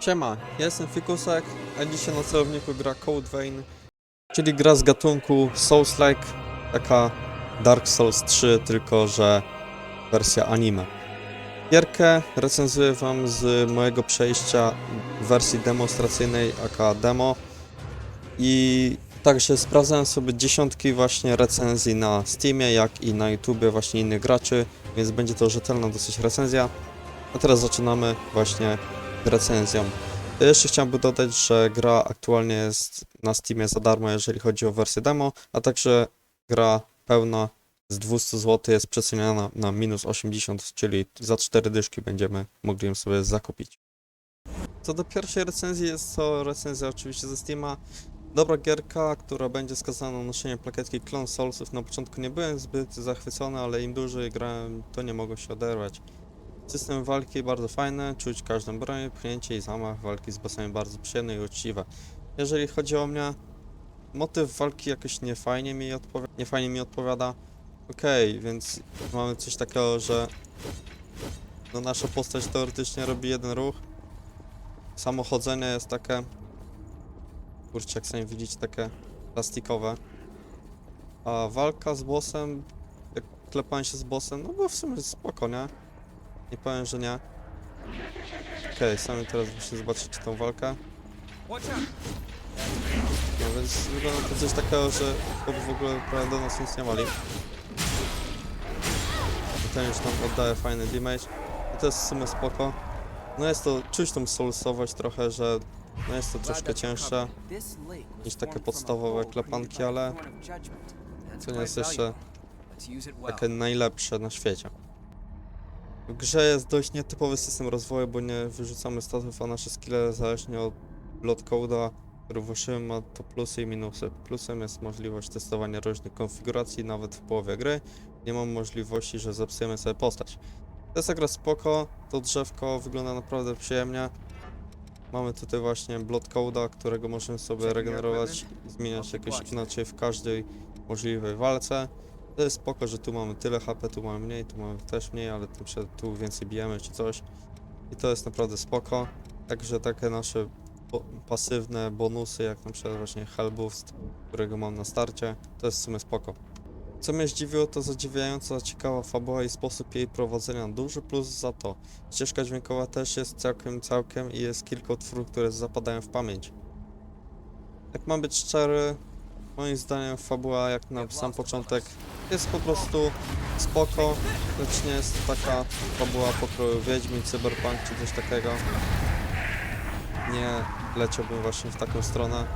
Siema, jestem Fikusek, a dzisiaj na celowniku gra Code Vein, czyli gra z gatunku Souls-like, taka Dark Souls 3, tylko że wersja anime. Gierkę recenzuję wam z mojego przejścia w wersji demonstracyjnej, aka demo i także sprawdzałem sobie dziesiątki właśnie recenzji na Steamie, jak i na YouTubie właśnie innych graczy, więc będzie to rzetelna dosyć recenzja. A teraz zaczynamy właśnie recenzją. Jeszcze chciałbym dodać, że gra aktualnie jest na Steamie za darmo, jeżeli chodzi o wersję demo, a także gra pełna z 200 zł jest przeceniana na minus 80, czyli za 4 dyszki będziemy mogli ją sobie zakupić. Co do pierwszej recenzji, jest to recenzja oczywiście ze Steama. Dobra gierka, która będzie skazana na noszenie plakietki Clone Soulsów. Na początku nie byłem zbyt zachwycony, ale im dłużej grałem, to nie mogło się oderwać. System walki bardzo fajny, czuć każdą broń, pchnięcie i zamach walki z bossami bardzo przyjemne i uczciwe. Jeżeli chodzi o mnie, motyw walki jakoś nie fajnie mi, odpowi- nie fajnie mi odpowiada. Okej, więc mamy coś takiego, że no nasza postać teoretycznie robi jeden ruch. Samochodzenie jest takie, kurczę jak sami widzicie, takie plastikowe. A walka z bossem, jak klepanie się z bossem, no bo w sumie spoko, nie? Nie powiem, że nie. Okej, sami teraz właśnie zobaczycie tą walkę. No więc wygląda to coś takiego, że chłop w ogóle prawie do nas nic nie wali. I ten już tam oddaje fajny damage. I to jest w sumie spoko. No jest to, czuć tą soulsowość trochę, że no jest to troszkę cięższe niż takie podstawowe klepanki, ale to nie jest jeszcze takie najlepsze na świecie. W grze jest dość nietypowy system rozwoju, bo nie wyrzucamy statów, a nasze skille zależnie od blood code'a, który włoszymy ma to plusy i minusy. Plusem jest możliwość testowania różnych konfiguracji nawet w połowie gry. Nie mam możliwości, że zepsujemy sobie postać. To jest gra spoko, to drzewko wygląda naprawdę przyjemnie. Mamy tutaj właśnie blood code'a, którego możemy sobie regenerować i zmieniać jakoś inaczej w każdej możliwej walce. To jest spoko, że tu mamy tyle HP, tu mamy mniej, tu mamy też mniej, ale tu, tu więcej bijemy czy coś. I to jest naprawdę spoko. Także takie nasze bo pasywne bonusy, jak na przykład właśnie Hell Boost, którego mam na starcie, to jest w sumie spoko. Co mnie zdziwiło, to zadziwiająca, ciekawa fabuła i sposób jej prowadzenia. Duży plus za to. Ścieżka dźwiękowa też jest całkiem, całkiem i jest kilka utworów, które zapadają w pamięć. Jak mam być szczery, moim zdaniem fabuła, jak na sam początek, jest po prostu spoko, lecz nie jest to taka fabuła pokroju Wiedźmin, Cyberpunk czy coś takiego. Nie leciałbym właśnie w taką stronę,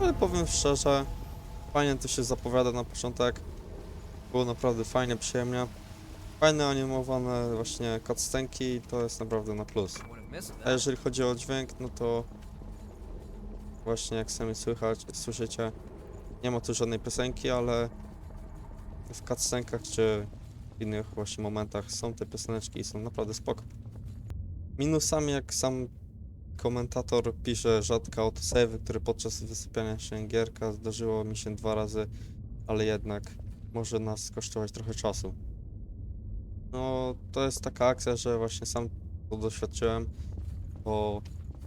ale powiem szczerze, fajnie to się zapowiada na początek. Było naprawdę fajnie, przyjemnie. Fajne animowane właśnie cutscenki, to jest naprawdę na plus. A jeżeli chodzi o dźwięk, no to właśnie jak sami słychać, słyszycie, nie ma tu żadnej piosenki, ale w cutscenkach czy w innych właśnie momentach są te pioseneczki i są naprawdę spoko. Minusami, jak sam komentator pisze, rzadka autosave, które podczas wysypiania się gierka zdarzyło mi się dwa razy, ale jednak może nas kosztować trochę czasu. No, to jest taka akcja, że właśnie sam to doświadczyłem, bo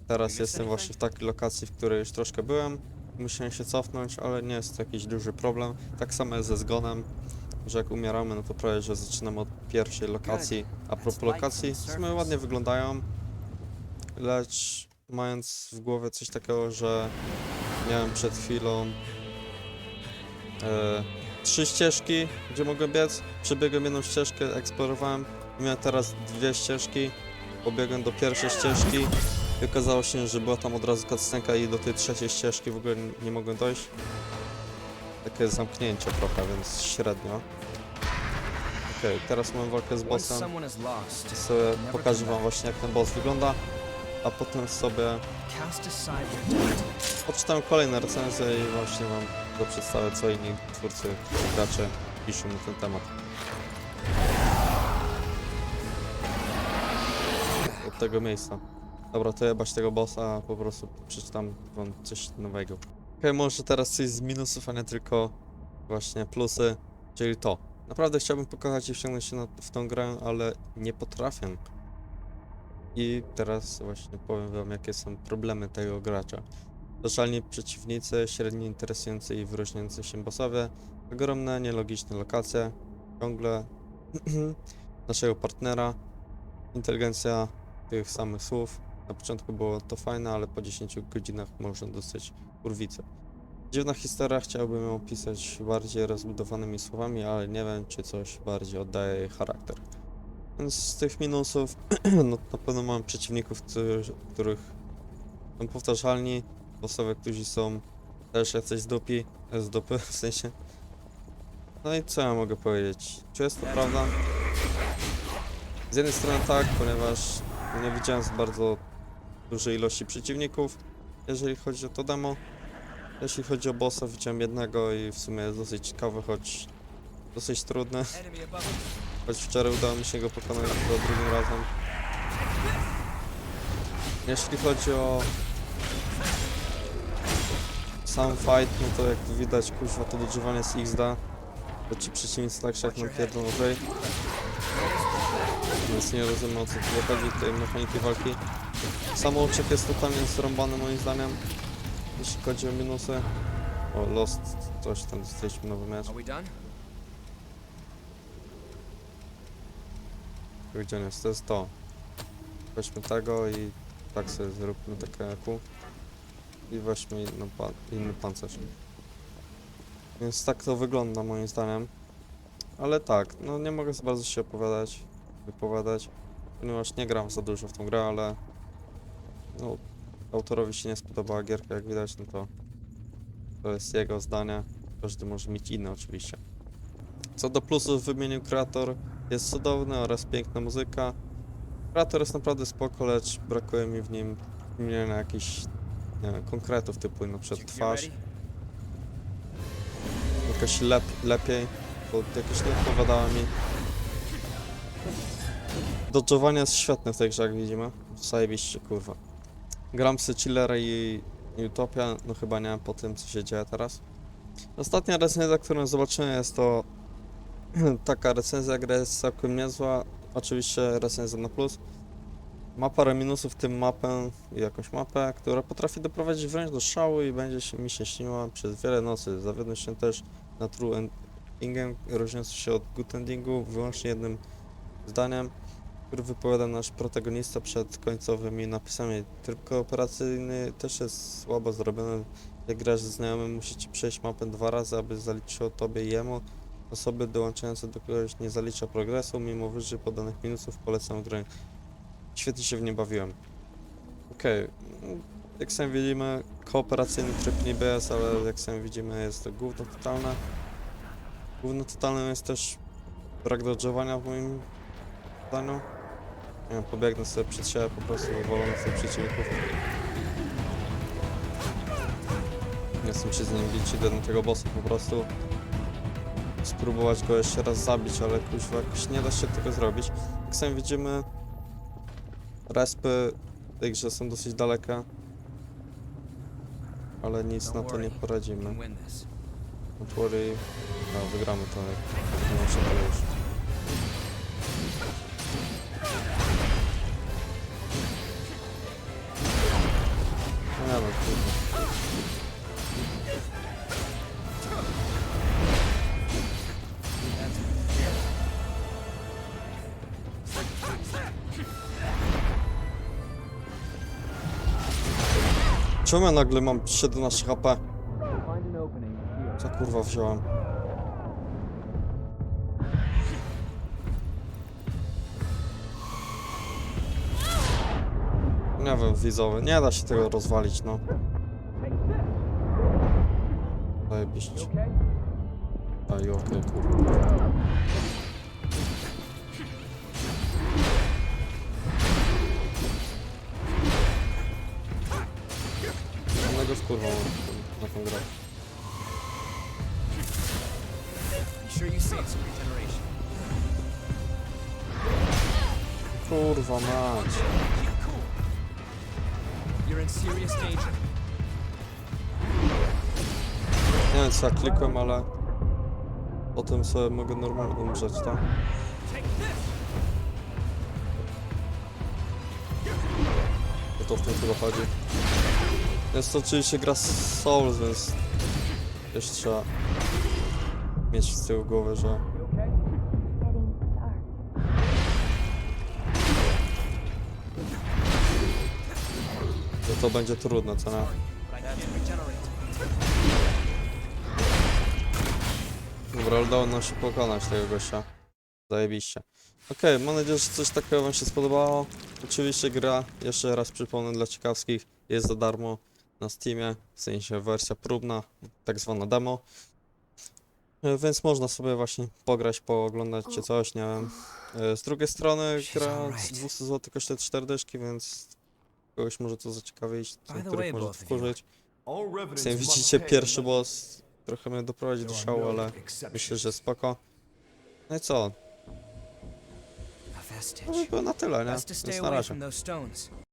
teraz jestem właśnie w takiej lokacji, w której już troszkę byłem. Musiałem się cofnąć, ale nie jest to jakiś duży problem. Tak samo jest ze zgonem, że jak umieramy, no to prawie, że zaczynamy od pierwszej lokacji. A propos lokacji, w sumie ładnie wyglądają, lecz mając w głowie coś takiego, że miałem przed chwilą e, trzy ścieżki, gdzie mogę biec, przebiegłem jedną ścieżkę, eksplorowałem, miałem teraz dwie ścieżki, pobiegłem do pierwszej ścieżki i okazało się, że była tam od razu cutscenka i do tej trzeciej ścieżki w ogóle nie, mogłem dojść. Takie zamknięcie trochę, więc średnio. Okej, teraz mam walkę z bossem. Sobie pokażę wam właśnie jak ten boss wygląda, a potem sobie poczytam kolejne recenzje i właśnie wam to przedstawię, co inni twórcy, gracze piszą na ten temat. Od tego miejsca. Dobra, to jebać tego bossa, po prostu przeczytam wam coś nowego. Okej, może teraz coś z minusów, a nie tylko właśnie plusy, czyli to. Naprawdę chciałbym pokochać i wciągnąć się na, w tą grę, ale nie potrafię. I teraz właśnie powiem wam, jakie są problemy tego gracza. Totalni przeciwnicy, średnio interesujący i wyróżniający się bossowie, ogromne, nielogiczne lokacje, ciągle naszego partnera, inteligencja tych samych słów. Na początku było to fajne, ale po 10 godzinach można dostać kurwicę. Dziwna historia, chciałbym ją opisać bardziej rozbudowanymi słowami, ale nie wiem, czy coś bardziej oddaje jej charakter. Więc z tych minusów, no na pewno mam przeciwników, którzy, których są powtarzalni, bossowie, którzy są też jacyś z dupi, z dupy w sensie. No i co ja mogę powiedzieć? Czy jest to prawda? Z jednej strony tak, ponieważ nie widziałem za bardzo dużej ilości przeciwników, jeżeli chodzi o to demo. Jeśli chodzi o bossa, widziałem jednego i w sumie jest dosyć ciekawy, choć dosyć us. Choć wczoraj udało mi się go pokonać za drugim razem. Jeśli chodzi o sam fight, no to jak widać, kuźwa, to dodżywanie z XD. To ci przeciwnicy tak się jak wyżej. Więc nie rozumiem o co tu chodzi, tej mechaniki walki. Samouczek jest totalnie zrąbany moim zdaniem. Jeśli chodzi o minusy. O, Lost, coś tam, dostaliśmy nowy mecz. Gdzie on jest? To jest to. Weźmy tego i tak sobie zróbmy takie jaku. I weźmy inny, pa inny pancerz. Więc tak to wygląda moim zdaniem. Ale tak, no nie mogę za bardzo się opowiadać, wypowiadać, ponieważ nie gram za dużo w tą grę, ale no, autorowi się nie spodobała gierka, jak widać, no to to jest jego zdanie. Każdy może mieć inne oczywiście. Co do plusów wymienił kreator, jest cudowny oraz piękna muzyka. Kreator jest naprawdę spoko, lecz brakuje mi w nim wymienienia jakichś nie wiem, konkretów typu na przykład twarz, jakoś lep, lepiej, bo jakoś nie odpowiadała mi. Dodżowanie jest świetne w tej grze, jak widzimy. Zajebiście, kurwa. Gramsy, Chiller i Utopia, no chyba nie, po tym co się dzieje teraz. Ostatnia recenzja, którą zobaczyłem jest to taka recenzja, gra jest całkiem niezła. Oczywiście recenzja na plus. Ma parę minusów, w tym mapę i jakąś mapę, która potrafi doprowadzić wręcz do szału i będzie się mi się śniła przez wiele nocy. Zawiodłem się też na True Endingiem, różniący się od Good Endingu wyłącznie jednym zdaniem, który wypowiada nasz protagonista przed końcowymi napisami. Tryb kooperacyjny też jest słabo zrobiony. Jak grasz ze znajomym, musicie przejść mapę dwa razy, aby zaliczyło tobie jemu. Osoby dołączające do kogoś nie zalicza progresu, mimo wyżej podanych minusów polecam grę. Świetnie się w nie bawiłem. Okej, mm, jak sami widzimy, kooperacyjny tryb niby jest, ale jak sami widzimy jest to gówno totalne. Gówno totalne jest też brak dodżowania w moim zdaniu. Wiem, pobiegnę sobie przed siebie po prostu, wywalony sobie przeciwników. Nie chcę się z nim bić, idę na tego bossa po prostu. Spróbować go jeszcze raz zabić, ale kuźwa jakoś nie da się tego zrobić. Jak sami widzimy, respy w tej grze są dosyć dalekie. Ale nic na to nie poradzimy. Don't worry. No, wygramy to. jak- Nie ma się już. Czemu ja nagle mam 17 HP? Co kurwa wziąłem? Nie wiem, widzowie, nie da się tego rozwalić, no. Zajebiście. Okay? A i okej, kurwa. Na tą grę. Kurwa mać. Nie wiem co ja klikłem, ale potem sobie mogę normalnie umrzeć, tak? This. to w tym chyba chodzi. Jest to oczywiście gra Souls, więc też trzeba mieć z tyłu głowy, że że to będzie trudne, co nie? Dobra, udało nam się pokonać tego gościa. Zajebiście. Okej, mam nadzieję, że coś takiego wam się spodobało. Oczywiście gra, jeszcze raz przypomnę dla ciekawskich, jest za darmo na Steamie, w sensie wersja próbna, tak zwana demo. E, Więc można sobie właśnie pograć, pooglądać czy coś, nie wiem. E, Z drugiej strony gra z 200 zł kosztuje 4 dyszki, więc kogoś może to zaciekawić, By niektórych może to wkurzyć. Jak widzicie, pierwszy boss trochę mnie doprowadzi do szału, no ale myślę, że spoko. No i co? To by vestige. było na tyle, nie? Więc na razie.